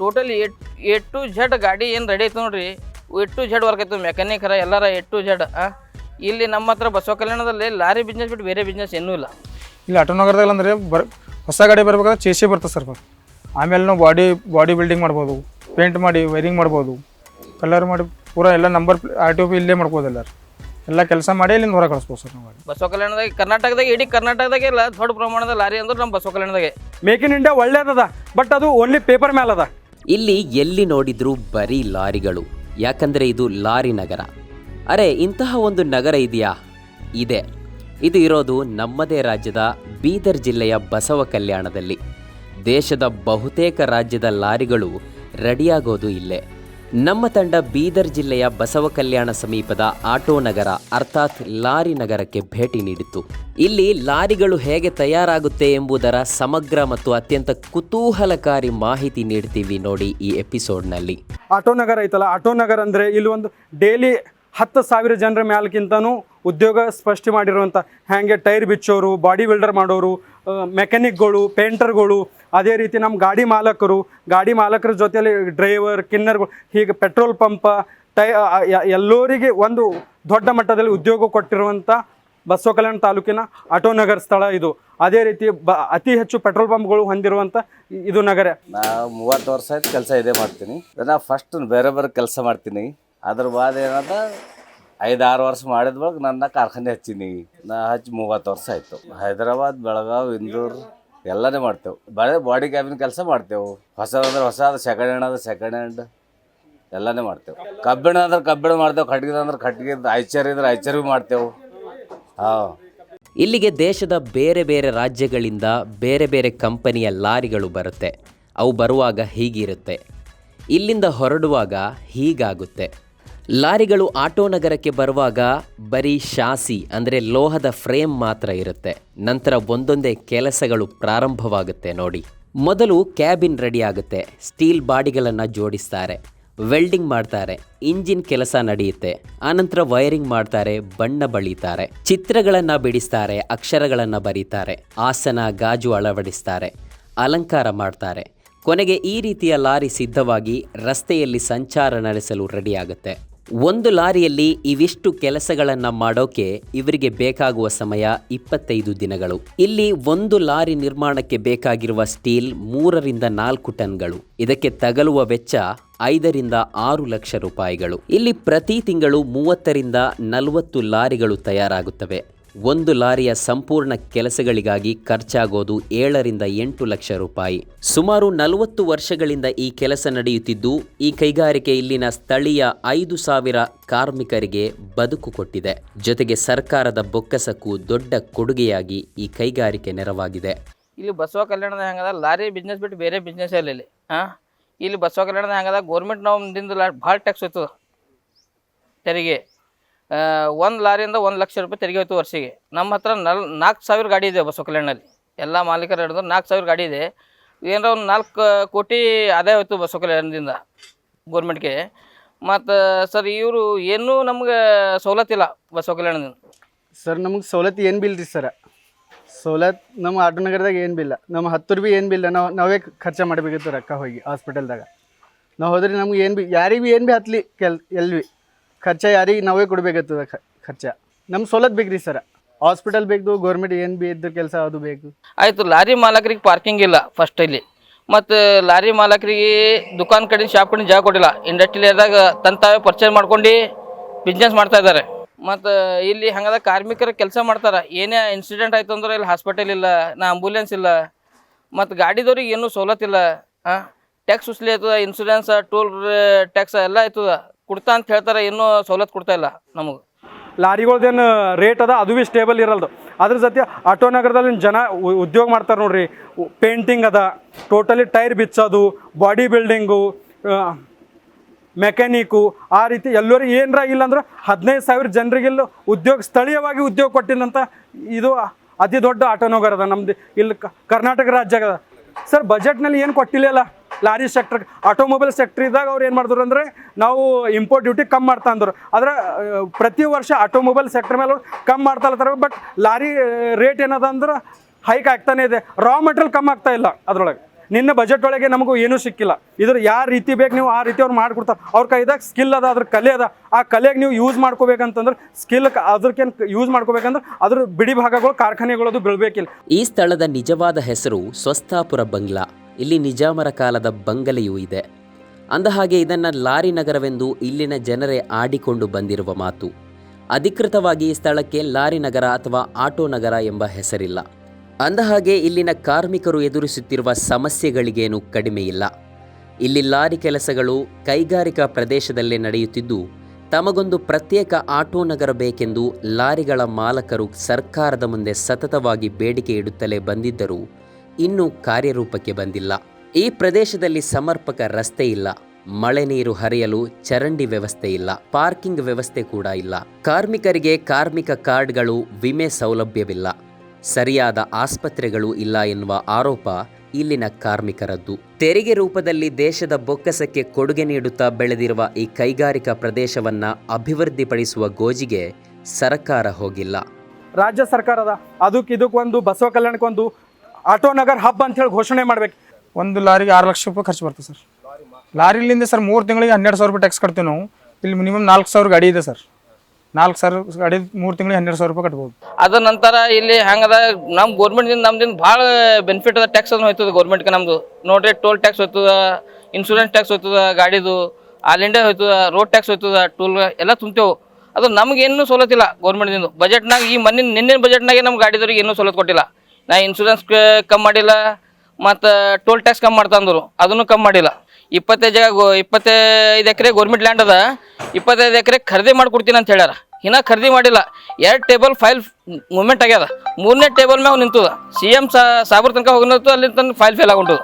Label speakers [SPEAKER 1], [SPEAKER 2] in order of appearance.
[SPEAKER 1] Totally at A to Z ಗಾಡಿ ಏನು ready ಐತೆ ನೋಡ್ರಿ. ಎ ಟು ಝಡ್ ವರ್ಕ್ ಆಯ್ತು ಮೆಕ್ಯಾನಿಕರ ಎಲ್ಲರ ಎ ಟು ಝಡ್ ಇಲ್ಲಿ ನಮ್ಮ ಹತ್ರ ಬಸವ ಕಲ್ಯಾಣದಲ್ಲಿ ಲಾರಿ ಬಿಸ್ನೆಸ್ ಬಿಟ್ಟು ಬೇರೆ ಬಿಸ್ನೆಸ್ ಏನೂ ಇಲ್ಲ.
[SPEAKER 2] ಇಲ್ಲಿ ಆಟೋನಗರದಲ್ಲಿ ಅಂದರೆ ಬರ್ ಹೊಸ ಗಾಡಿ ಬರ್ಬೇಕಾದ್ರೆ ಚೇಸಿ ಬರ್ತದೆ ಸರ್ ಆಮೇಲೆ ನಾವು ಬಾಡಿ ಬಾಡಿ ಬಿಲ್ಡಿಂಗ್ ಮಾಡ್ಬೋದು ಪೇಂಟ್ ಮಾಡಿ ವೈರಿಂಗ್ ಮಾಡ್ಬೋದು ಕಲರ್ ಮಾಡಿ ಪೂರಾ ಎಲ್ಲ number R T O P ಇಲ್ಲೇ ಮಾಡ್ಬೋದು ಎಲ್ಲರೂ. ಎಲ್ಲ ಕೆಲಸ ಮಾಡಿ ಇಲ್ಲಿಂದ ಹೊರ ಕಳಿಸ್ಬೋದು ಸರ್ ನಾವು ಗಾಡಿ.
[SPEAKER 1] ಬಸವ ಕಲ್ಯಾಣದಾಗ ಕರ್ನಾಟಕದಾಗ ಇಡೀ ಕರ್ನಾಟಕದಾಗೆ ಇಲ್ಲ ದೊಡ್ಡ ಪ್ರಮಾಣದ ಲಾರಿ ಅಂದ್ರೆ ನಮ್ಮ ಬಸವ ಕಲ್ಯಾಣದಾಗೆ.
[SPEAKER 3] ಮೇಕ್ ಇನ್ ಇಂಡಿಯಾ ಒಳ್ಳೇದದ ಬಟ್ ಅದು ಓನ್ಲಿ ಪೇಪರ್ ಮೇಲೆ ಅದ
[SPEAKER 4] ಇಲ್ಲಿ ಎಲ್ಲಿ ನೋಡಿದ್ರೂ ಬರೀ ಲಾರಿಗಳು. ಯಾಕಂದರೆ ಇದು ಲಾರಿ ನಗರ. ಅರೆ, ಇಂತಹ ಒಂದು ನಗರ ಇದೆಯಾ? ಇದೆ. ಇದು ಇರೋದು ನಮ್ಮದೇ ರಾಜ್ಯದ ಬೀದರ್ ಜಿಲ್ಲೆಯ ಬಸವ ಕಲ್ಯಾಣದಲ್ಲಿ. ದೇಶದ ಬಹುತೇಕ ರಾಜ್ಯದ ಲಾರಿಗಳು ರೆಡಿಯಾಗೋದು ಇಲ್ಲೇ. ನಮ್ಮ ತಂಡ ಬೀದರ್ ಜಿಲ್ಲೆಯ ಬಸವ ಕಲ್ಯಾಣ ಸಮೀಪದ ಆಟೋ ನಗರ, ಅರ್ಥಾತ್ ಲಾರಿ ನಗರಕ್ಕೆ ಭೇಟಿ ನೀಡಿತ್ತು. ಇಲ್ಲಿ ಲಾರಿಗಳು ಹೇಗೆ ತಯಾರಾಗುತ್ತೆ ಎಂಬುದರ ಸಮಗ್ರ ಮತ್ತು ಅತ್ಯಂತ ಕುತೂಹಲಕಾರಿ ಮಾಹಿತಿ ನೀಡ್ತೀವಿ ನೋಡಿ ಈ ಎಪಿಸೋಡ್ನಲ್ಲಿ.
[SPEAKER 3] ಆಟೋ ನಗರ ಐತಲ್ಲ, ಆಟೋ ನಗರ ಅಂದರೆ ಇಲ್ಲಿ ಒಂದು ಡೈಲಿ ಹತ್ತು ಸಾವಿರ ಜನರ ಮ್ಯಾಲಕ್ಕಿಂತನೂ ಉದ್ಯೋಗ ಸ್ಪಷ್ಟಿ ಮಾಡಿರುವಂಥ, ಹ್ಯಾಂಗೆ ಟೈರ್ ಬಿಚ್ಚೋರು, ಬಾಡಿ ಬಿಲ್ಡರ್ ಮಾಡೋರು ಮೆಕ್ಯಾನಿಕ್ಗಳು ಪೇಂಟರ್ಗಳು ಅದೇ ರೀತಿ ನಮ್ಮ ಗಾಡಿ ಮಾಲಕರು, ಗಾಡಿ ಮಾಲಕರ ಜೊತೆಯಲ್ಲಿ ಡ್ರೈವರ್ ಕಿನ್ನರ್ಗಳು ಹೀಗೆ ಪೆಟ್ರೋಲ್ ಪಂಪ ಟೈ ಎಲ್ಲರಿಗೆ ಒಂದು ದೊಡ್ಡ ಮಟ್ಟದಲ್ಲಿ ಉದ್ಯೋಗ ಕೊಟ್ಟಿರುವಂಥ ಬಸವ ಕಲ್ಯಾಣ ತಾಲೂಕಿನ ಆಟೋ ನಗರ ಸ್ಥಳ ಇದು. ಅದೇ ರೀತಿ ಬ, ಅತಿ ಹೆಚ್ಚು ಪೆಟ್ರೋಲ್ ಪಂಪ್ಗಳು ಹೊಂದಿರುವಂಥ ಇದು ನಗರ.
[SPEAKER 5] ನಾ ಮೂವತ್ತು ವರ್ಷ ಆಯ್ತು ಕೆಲಸ ಇದೇ ಮಾಡ್ತೀನಿ. ನಾನು ಫಸ್ಟ್ ಬೇರೆ ಬೇರೆ ಕೆಲಸ ಮಾಡ್ತೀನಿ. ಅದ್ರ ಬಾದ ಏನದ ಐದು ಆರು ವರ್ಷ ಮಾಡಿದ ಬಳಿಕ ನನ್ನ ಕಾರ್ಖಾನೆ ಹಚ್ಚೀನಿ. ನಾ ಹಚ್ಚಿ ಮೂವತ್ತು ವರ್ಷ ಆಯಿತು. ಹೈದರಾಬಾದ್, ಬೆಳಗಾವ್, ಇಂದೂರ್ ಎಲ್ಲನೇ ಮಾಡ್ತೇವೆ. ಬರೀ ಬಾಡಿ ಕ್ಯಾಬಿನ ಕೆಲಸ ಮಾಡ್ತೇವೆ. ಹೊಸದಂದ್ರೆ ಹೊಸ ಸೆಕೆಂಡ್ ಹ್ಯಾಂಡ್ ಅಂದ್ರೆ ಸೆಕೆಂಡ್ ಹ್ಯಾಂಡ್ ಎಲ್ಲನೇ ಮಾಡ್ತೇವೆ. ಕಬ್ಬಿಣ ಅಂದ್ರೆ ಕಬ್ಬಿಣ ಮಾಡ್ತೇವೆ. ಕಟ್ಗೆ ಅಂದ್ರೆ ಕಟ್ಗೆ ಐಚರ್ ಇದ್ರೆ ಐಚರ್ ಮಾಡ್ತೇವೆ. ಹಾಂ.
[SPEAKER 4] ಇಲ್ಲಿಗೆ ದೇಶದ ಬೇರೆ ಬೇರೆ ರಾಜ್ಯಗಳಿಂದ ಬೇರೆ ಬೇರೆ ಕಂಪನಿಯ ಲಾರಿಗಳು ಬರುತ್ತೆ. ಅವು ಬರುವಾಗ ಹೀಗಿರುತ್ತೆ. ಇಲ್ಲಿಂದ ಹೊರಡುವಾಗ ಹೀಗಾಗುತ್ತೆ. ಲಾರಿಗಳು ಆಟೋ ನಗರಕ್ಕೆ ಬರುವಾಗ ಬರೀ ಶಾಸಿ, ಅಂದರೆ ಲೋಹದ ಫ್ರೇಮ್ ಮಾತ್ರ ಇರುತ್ತೆ. ನಂತರ ಒಂದೊಂದೇ ಕೆಲಸಗಳು ಪ್ರಾರಂಭವಾಗುತ್ತೆ ನೋಡಿ. ಮೊದಲು ಕ್ಯಾಬಿನ್ ರೆಡಿ ಆಗುತ್ತೆ. ಸ್ಟೀಲ್ ಬಾಡಿಗಳನ್ನು ಜೋಡಿಸ್ತಾರೆ. ವೆಲ್ಡಿಂಗ್ ಮಾಡ್ತಾರೆ. ಇಂಜಿನ್ ಕೆಲಸ ನಡೆಯುತ್ತೆ. ಆನಂತರ ವೈರಿಂಗ್ ಮಾಡ್ತಾರೆ, ಬಣ್ಣ ಬಳಿತಾರೆ. ಚಿತ್ರಗಳನ್ನು ಬಿಡಿಸ್ತಾರೆ, ಅಕ್ಷರಗಳನ್ನು ಬರೀತಾರೆ. ಆಸನ, ಗಾಜು ಅಳವಡಿಸ್ತಾರೆ. ಅಲಂಕಾರ ಮಾಡ್ತಾರೆ. ಕೊನೆಗೆ ಈ ರೀತಿಯ ಲಾರಿ ಸಿದ್ಧವಾಗಿ ರಸ್ತೆಯಲ್ಲಿ ಸಂಚಾರ ನಡೆಸಲು ರೆಡಿಯಾಗುತ್ತೆ ಒಂದು ಲಾರಿಯಲ್ಲಿ ಇವಿಷ್ಟು ಕೆಲಸಗಳನ್ನು ಮಾಡೋಕೆ ಇವರಿಗೆ ಬೇಕಾಗುವ ಸಮಯ ಇಪ್ಪತ್ತೈದು ದಿನಗಳು. ಇಲ್ಲಿ ಒಂದು ಲಾರಿ ನಿರ್ಮಾಣಕ್ಕೆ ಬೇಕಾಗಿರುವ ಸ್ಟೀಲ್ ಮೂರರಿಂದ ನಾಲ್ಕು ಟನ್ಗಳು. ಇದಕ್ಕೆ ತಗಲುವ ವೆಚ್ಚ ಐದರಿಂದ ಆರು ಲಕ್ಷ ರೂಪಾಯಿಗಳು. ಇಲ್ಲಿ ಪ್ರತಿ ತಿಂಗಳು ಮೂವತ್ತರಿಂದ ನಲವತ್ತು ಲಾರಿಗಳು ತಯಾರಾಗುತ್ತವೆ. ಒಂದು ಲಾರಿಯ ಸಂಪೂರ್ಣ ಕೆಲಸಗಳಿಗಾಗಿ ಖರ್ಚಾಗೋದು ಏಳರಿಂದ ಎಂಟು ಲಕ್ಷ ರೂಪಾಯಿ. ಸುಮಾರು ನಲವತ್ತು ವರ್ಷಗಳಿಂದ ಈ ಕೆಲಸ ನಡೆಯುತ್ತಿದ್ದು, ಈ ಕೈಗಾರಿಕೆ ಇಲ್ಲಿನ ಸ್ಥಳೀಯ ಐದು ಸಾವಿರ ಕಾರ್ಮಿಕರಿಗೆ ಬದುಕು ಕೊಟ್ಟಿದೆ. ಜೊತೆಗೆ ಸರ್ಕಾರದ ಬೊಕ್ಕಸಕ್ಕೂ ದೊಡ್ಡ ಕೊಡುಗೆಯಾಗಿ ಈ ಕೈಗಾರಿಕೆ ನೆರವಾಗಿದೆ.
[SPEAKER 1] ಇಲ್ಲಿ ಬಸವ ಕಲ್ಯಾಣದ ಹೆಂಗದ? ಲಾರಿ ಬಿಸ್ನೆಸ್ ಬಿಟ್ಟು ಬೇರೆ ಬಿಸ್ನೆಸ್ ಇಲ್ಲ. ಇಲ್ಲಿ ಇಲ್ಲಿ ಬಸವ ಕಲ್ಯಾಣದ ಹೆಂಗದ? ಗೋರ್ಮೆಂಟ್ ನಾವು ಭಾಳ ಟ್ಯಾಕ್ಸ್ ಹೋಯ್ತದ ತೆರಿಗೆ. ಒಂದು ಲಾರಿಯಿಂದ ಒಂದು ಲಕ್ಷ ರೂಪಾಯಿ ತೆರಿಗೆ ಹೋಯ್ತು ವರ್ಷಿಗೆ. ನಮ್ಮ ಹತ್ರ ನಲ್ ನಾಲ್ಕು ಸಾವಿರ ಗಾಡಿ ಇದೆ ಬಸವ ಕಲ್ಯಾಣಲ್ಲಿ ಎಲ್ಲ ಮಾಲೀಕರು ಹಿಡಿದ್ರು ನಾಲ್ಕು ಸಾವಿರ ಗಾಡಿ ಇದೆ. ಏನಾರ ಒಂದು ನಾಲ್ಕು ಕೋಟಿ ಆದಾಯ ಹೋಯ್ತು ಬಸವ ಕಲ್ಯಾಣದಿಂದ ಗೋರ್ಮೆಂಟ್ಗೆ. ಮತ್ತು, ಸರ್, ಇವರು ಏನೂ ನಮ್ಗೆ ಸವಲತ್ತಿಲ್ಲ ಬಸ್ ಕಲ್ಯಾಣದಿಂದ
[SPEAKER 6] ಸರ್, ನಮಗೆ ಸವಲತ್ತು ಏನು ಬಿಲ್ ರೀ ಸರ? ಸವಲತ್ತು ನಮ್ಮ ಆಟೋ ನಗರದಾಗ ಏನು ಬಿಲ್ಲ. ನಮ್ಮ ಹತ್ತು ರೂಪಾಯಿ ಏನು ಬಿಲ್ಲ. ನಾವು, ನಾವೇ ಖರ್ಚು ಮಾಡಬೇಕಿತ್ತು ರೊಕ್ಕ ಹೋಗಿ ಹಾಸ್ಪಿಟಲ್ದಾಗ. ನಾವು ಹೋದ್ರೆ ನಮ್ಗೆ ಏನು ಬಿ, ಯಾರಿಗೆ ಭೀ ಏನು ಭೀ ಹತ್ತಲಿ ಕೆಲ್ ಎಲ್ಲಿ ಭೀ ಖರ್ಚ ಯಾರಿಗೆ ನಾವೇ ಕೊಡಬೇಕಾಗ್ತದ ಖರ್ಚ. ನಮ್ಮ ಸವಲತ್ತು ಬೇಕ್ರಿ ಸರ್. ಹಾಸ್ಪಿಟಲ್ ಬೇಕು ಗೌರ್ಮೆಂಟ್ ಏನು ಬಿ ಇದ್ದ ಕೆಲಸ ಅದು ಬೇಕು.
[SPEAKER 1] ಆಯಿತು, ಲಾರಿ ಮಾಲಕರಿಗೆ ಪಾರ್ಕಿಂಗ್ ಇಲ್ಲ ಫಸ್ಟ್ ಇಲ್ಲಿ. ಮತ್ತು ಲಾರಿ ಮಾಲಕರಿಗೆ ದುಕಾನ್ ಕಡೆ ಶಾಪ್ ಕಡೆ ಜಾಗ ಕೊಟ್ಟಿಲ್ಲ. ಇಂಡಸ್ಟ್ರಿಯಲ್ ಏರಿಯಾದಾಗ ತಂತಾವೇ ತಾವೇ ಪರ್ಚೇಸ್ ಮಾಡ್ಕೊಂಡು ಬಿಸ್ನೆಸ್ ಮಾಡ್ತಾ ಇದ್ದಾರೆ. ಮತ್ತು ಇಲ್ಲಿ ಹಂಗದ ಕಾರ್ಮಿಕರು ಕೆಲಸ ಮಾಡ್ತಾರೆ. ಏನೇ ಇನ್ಸಿಡೆಂಟ್ ಆಯ್ತು ಅಂದ್ರೆ ಇಲ್ಲಿ ಹಾಸ್ಪಿಟಲ್ ಇಲ್ಲ, ನಾ ಆಂಬುಲೆನ್ಸ್ ಇಲ್ಲ. ಮತ್ತು ಗಾಡಿದವ್ರಿಗೆ ಏನೂ ಸವಲತ್ತಿಲ್ಲ ಹಾಂ ಟ್ಯಾಕ್ಸ್ ಉಸ್ಲಿ ಆಯ್ತದ ಇನ್ಸೂರೆನ್ಸ್ ಟೋಲ್ ಟ್ಯಾಕ್ಸ್ ಎಲ್ಲ ಆಯ್ತದ. ಕೊಡ್ತಾ ಅಂತ ಹೇಳ್ತಾರೆ, ಇನ್ನೂ ಸವಲತ್ತು ಕೊಡ್ತಾ ಇಲ್ಲ ನಮಗೆ.
[SPEAKER 3] ಲಾರಿಗಳ್ದೇನು ರೇಟ್ ಅದ, ಅದು ಭೀ ಸ್ಟೇಬಲ್ ಇರಲ್ದು. ಅದ್ರ ಜೊತೆ ಆಟೋ ನಗರದಲ್ಲಿ ಜನ ಉದ್ಯೋಗ ಮಾಡ್ತಾರೆ ನೋಡ್ರಿ. ಪೇಂಟಿಂಗ್ ಅದ ಟೋಟಲಿ ಟೈರ್ ಬಿಚ್ಚೋದು ಬಾಡಿ ಬಿಲ್ಡಿಂಗು ಮೆಕ್ಯಾನಿಕು ಆ ರೀತಿ ಎಲ್ಲರಿಗೆ ಏನರ ಇಲ್ಲ ಅಂದ್ರೆ ಹದಿನೈದು ಸಾವಿರ ಜನರಿಗೆಲ್ಲ ಉದ್ಯೋಗ, ಸ್ಥಳೀಯವಾಗಿ ಉದ್ಯೋಗ ಕೊಟ್ಟಿದ್ದಂಥ ಇದು ಅತಿ ದೊಡ್ಡ ಆಟೋ ನಗರ ಅದ ನಮ್ದು. ಇಲ್ಲಿ ಕರ್ನಾಟಕ ರಾಜ್ಯ ಸರ್ ಬಜೆಟ್ನಲ್ಲಿ ಏನು ಕೊಟ್ಟಿಲ್ಲ ಲಾರಿ ಸೆಕ್ಟರ್ ಆಟೋಮೊಬೈಲ್ ಸೆಕ್ಟರ್ ಇದ್ದಾಗ ಅವ್ರು ಏನು ಮಾಡಿದ್ರು ಅಂದರೆ ನಾವು ಇಂಪೋರ್ಟ್ ಡ್ಯೂಟಿ ಕಮ್ಮಿ ಮಾಡ್ತಾ ಅಂದರು. ಆದರೆ ಪ್ರತಿ ವರ್ಷ ಆಟೋಮೊಬೈಲ್ ಸೆಕ್ಟರ್ ಮೇಲೆ ಕಮ್ಮಿ ಮಾಡ್ತಾ ಇರ್ತಾರೆ ಬಟ್ ಲಾರಿ ರೇಟ್ ಏನದ ಅಂದ್ರೆ ಹೈಕ್ ಆಗ್ತಾನೆ ಇದೆ. ರಾ ಮೆಟೀರಿಯಲ್ ಕಮ್ಮಿ ಆಗ್ತಾ ಇಲ್ಲ ಅದರೊಳಗೆ. ನಿನ್ನ ಬಜೆಟ್ ಒಳಗೆ ನಮಗೂ ಏನೂ ಸಿಕ್ಕಿಲ್ಲ. ಇದ್ರ ಯಾವ ರೀತಿ ಬೇಕು ನೀವು ಆ ರೀತಿ ಅವ್ರು ಮಾಡ್ಕೊಡ್ತಾರೆ. ಅವ್ರ ಕೈದಾಗ ಸ್ಕಿಲ್ ಅದ, ಅದ್ರ ಕಲೆ ಅದ. ಆ ಕಲೆಗೆ ನೀವು ಯೂಸ್ ಮಾಡ್ಕೋಬೇಕಂತಂದ್ರೆ ಸ್ಕಿಲ್ ಅದಕ್ಕೇನು ಯೂಸ್ ಮಾಡ್ಕೋಬೇಕಂದ್ರೆ ಅದ್ರ ಬಿಡಿ ಭಾಗಗಳು ಕಾರ್ಖಾನೆಗಳದು ಬೀಳ್ಬೇಕಿಲ್ಲ.
[SPEAKER 4] ಈ ಸ್ಥಳದ ನಿಜವಾದ ಹೆಸರು ಸ್ವಸ್ಥಾಪುರ ಬಂಗ್ಲಾ. ಇಲ್ಲಿ ನಿಜಾಮರ ಕಾಲದ ಬಂಗಲೆಯೂ ಇದೆ. ಅಂದಹಾಗೆ ಇದನ್ನು ಲಾರಿ ನಗರವೆಂದು ಇಲ್ಲಿನ ಜನರೇ ಆಡಿಕೊಂಡು ಬಂದಿರುವ ಮಾತು. ಅಧಿಕೃತವಾಗಿ ಈ ಸ್ಥಳಕ್ಕೆ ಲಾರಿ ನಗರ ಅಥವಾ ಆಟೋ ನಗರ ಎಂಬ ಹೆಸರಿಲ್ಲ. ಅಂದಹಾಗೆ ಇಲ್ಲಿನ ಕಾರ್ಮಿಕರು ಎದುರಿಸುತ್ತಿರುವ ಸಮಸ್ಯೆಗಳಿಗೇನು ಕಡಿಮೆಯಿಲ್ಲ ಇಲ್ಲ ಲಾರಿ ಕೆಲಸಗಳು ಕೈಗಾರಿಕಾ ಪ್ರದೇಶದಲ್ಲೇ ನಡೆಯುತ್ತಿದ್ದು, ತಮಗೊಂದು ಪ್ರತ್ಯೇಕ ಆಟೋ ನಗರ ಬೇಕೆಂದು ಲಾರಿಗಳ ಮಾಲಕರು ಸರ್ಕಾರದ ಮುಂದೆ ಸತತವಾಗಿ ಬೇಡಿಕೆ ಇಡುತ್ತಲೇ ಬಂದಿದ್ದರೂ ಇನ್ನೂ ಕಾರ್ಯರೂಪಕ್ಕೆ ಬಂದಿಲ್ಲ. ಈ ಪ್ರದೇಶದಲ್ಲಿ ಸಮರ್ಪಕ ರಸ್ತೆ ಇಲ್ಲ. ಮಳೆ ನೀರು ಹರಿಯಲು ಚರಂಡಿ ವ್ಯವಸ್ಥೆ ಇಲ್ಲ. ಪಾರ್ಕಿಂಗ್ ವ್ಯವಸ್ಥೆ ಕೂಡ ಇಲ್ಲ. ಕಾರ್ಮಿಕರಿಗೆ ಕಾರ್ಮಿಕ ಕಾರ್ಡ್ಗಳು ವಿಮೆ ಸೌಲಭ್ಯವಿಲ್ಲ. ಸರಿಯಾದ ಆಸ್ಪತ್ರೆಗಳು ಇಲ್ಲ ಎನ್ನುವ ಆರೋಪ ಇಲ್ಲಿನ ಕಾರ್ಮಿಕರದ್ದು. ತೆರಿಗೆ ರೂಪದಲ್ಲಿ ದೇಶದ ಬೊಕ್ಕಸಕ್ಕೆ ಕೊಡುಗೆ ನೀಡುತ್ತಾ ಬೆಳೆದಿರುವ ಈ ಕೈಗಾರಿಕಾ ಪ್ರದೇಶವನ್ನ ಅಭಿವೃದ್ಧಿಪಡಿಸುವ ಗೋಜಿಗೆ ಸರ್ಕಾರ ಹೋಗಿಲ್ಲ.
[SPEAKER 3] ರಾಜ್ಯ ಸರ್ಕಾರದ ಅದಕ್ಕಿದಕ್ಕೊಂದು ಬಸವ ಕಲ್ಯಾಣಕ್ಕೊಂದು ಆಟೋ ನಗರ್ ಹಬ್ ಅಂತ ಹೇಳಿ ಘೋಷಣೆ ಮಾಡ್ಬೇಕು.
[SPEAKER 2] ಒಂದು ಲಾರಿಗೆ ಆರು ಲಕ್ಷ ರೂಪಾಯಿ ಖರ್ಚು ಬರ್ತದೆ ಸರ್. ಲಾರಿಲಿಂದ ಸರ್ ಮೂರು ತಿಂಗಳಿಗೆ ಹನ್ನೆರಡು ಸಾವಿರ ರೂಪಾಯಿ ಟ್ಯಾಕ್ಸ್ ಕಟ್ತೀವಿ ನಾವು. ಇಲ್ಲಿ ಮಿನಿಮಮ್ ನಾಲ್ಕು ಸಾವಿರ ಗಾಡಿ ಇದೆ ಸರ್. ನಾಲ್ಕು ಸಾವಿರ ಗಾಡಿ ಮೂರು ತಿಂಗಳಿಗೆ ಹನ್ನೆರಡು ಸಾವಿರ ರೂಪಾಯಿ ಕಟ್ಬೋದು.
[SPEAKER 1] ಅದ ನಂತರ ಇಲ್ಲಿ ಹೆಂಗದ ನಮ್ಮ ಗೌರ್ಮೆಂಟ್ದಿಂದ ನಮ್ದಿಂದ ಭಾಳ ಬೆನಿಫಿಟ್ ಅದ ಟ್ಯಾಕ್ಸ್ ಅದನ್ನು ಹೋಯ್ತದ ಗೌರ್ಮೆಂಟ್ಗೆ ನಮ್ಮದು ನೋಡ್ರಿ ಟೋಲ್ ಟ್ಯಾಕ್ಸ್ ಹೋಯ್ತದ ಇನ್ಶೂರೆನ್ಸ್ ಟ್ಯಾಕ್ಸ್ ಹೋಯ್ತದ ಗಾಡಿದು ಆಲ್ ಇಂಡಿಯಾ ಹೋಯ್ತದ ರೋಡ್ ಟ್ಯಾಕ್ಸ್ ಹೋಯ್ತದ ಟೋಲ್ ಎಲ್ಲ ತುಂಬ್ತೇವೆ. ಅದು ನಮಗೇನು ಸವಲತ್ತಿಲ್ಲ ಗೌರ್ಮೆಂಟ್ದಿಂದ ಬಜೆಟ್ನಾಗ ಈ ಮನ್ನಿನ ನಿನ್ನೆ ಬಜೆಟ್ನಾಗೆ ನಮ್ಮ ಗಾಡಿದವ್ರಿಗೆ ಏನೂ ಸವಲತ್ತು ಕೊಟ್ಟಿಲ್ಲ. ನಾ ಇನ್ಶೂರೆನ್ಸ್ ಕಮ್ಮಿ ಮಾಡಿಲ್ಲ, ಮತ್ತು ಟೋಲ್ ಟ್ಯಾಕ್ಸ್ ಕಮ್ಮಿ ಮಾಡ್ತಾ ಅಂದರು. ಅದನ್ನು ಕಮ್ಮಿ ಮಾಡಿಲ್ಲ. ಇಪ್ಪತ್ತೈದು ಜಾಗ ಗೋ, ಇಪ್ಪತ್ತೈದು ಎಕರೆ ಗೌರ್ಮೆಂಟ್ ಲ್ಯಾಂಡ್ ಅದ, ಇಪ್ಪತ್ತೈದು ಎಕರೆ ಖರೀದಿ ಮಾಡಿಕೊಡ್ತೀನಿ ಅಂತ ಹೇಳ್ಯಾರ. ಇನ್ನೂ ಖರೀದಿ ಮಾಡಿಲ್ಲ. ಎರಡು ಟೇಬಲ್ ಫೈಲ್ ಮೂವ್ಮೆಂಟ್ ಆಗ್ಯದ. ಮೂರನೇ ಟೇಬಲ್ ಮ್ಯಾಗ ನಿಂತದ. ಸಿ ಎಂ ಸಾಬ್ರ ತನಕ ಹೋಗಿನತ್ತು ಅಲ್ಲಿ ತನಕ ಫೈಲ್ ಫೇಲ್ ಆಗುಂಟದ.